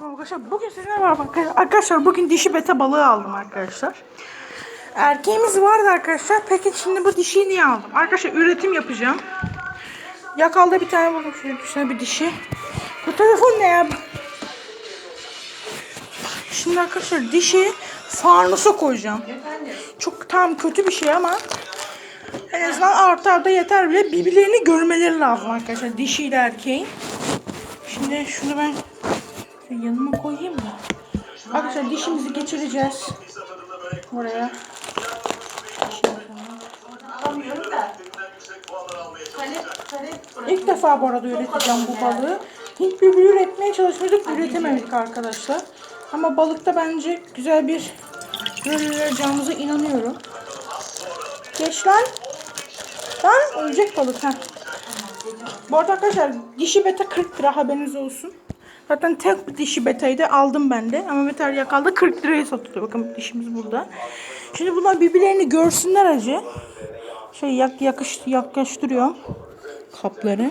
merhaba arkadaşlar. Bugün sizinle merhaba arkadaşlar. Arkadaşlar bugün dişi beta balığı aldım arkadaşlar. Erkeğimiz vardı arkadaşlar. Peki şimdi bu dişiyi niye aldım? Arkadaşlar üretim yapacağım. Yakalda bir tane buldum. Şöyle şuna bir dişi. Bu telefon ne ya? Şimdi arkadaşlar dişi farnusa koyacağım. Çok tam kötü bir şey ama en azından artı arda yeter bile birbirlerini görmeleri lazım arkadaşlar dişiyle erkeğin. Şimdi şunu ben şöyle yanıma koyayım da. Arkadaşlar dişimizi geçireceğiz. Oraya. İlk defa bu arada üreteceğim bu balığı. Hint bülbülü üretmeye çalışmıştık, üretemedik arkadaşlar. Ama balıkta bence güzel bir ürün üreteceğimize inanıyorum. Geç lan. Lan ölecek balık ha. Bu arada arkadaşlar dişi beta 40 lira haberiniz olsun. Zaten tek dişi betayı da aldım ben de. Ama metal yakalda 40 liraya satılıyor. Bakın dişimiz burada. Şimdi bunlar birbirlerini görsünler acı. Şey yak, yakış, yaklaştırıyorum kapları.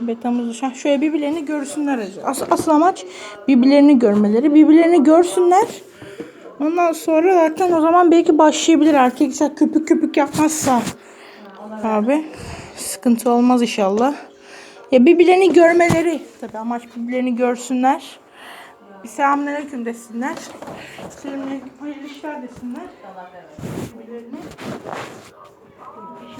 Betamızı şu şöyle birbirlerini görsünler acı. As, asıl amaç birbirlerini görmeleri. Birbirlerini görsünler. Ondan sonra zaten o zaman belki başlayabilir. Erkek köpük köpük yapmazsa. Abi sıkıntı olmaz inşallah. Ya birbirlerini görmeleri. Tabii amaç birbirlerini görsünler. Bir selamünaleyküm desinler. Selamünaleyküm hayırlı işler desinler. Birbirlerini.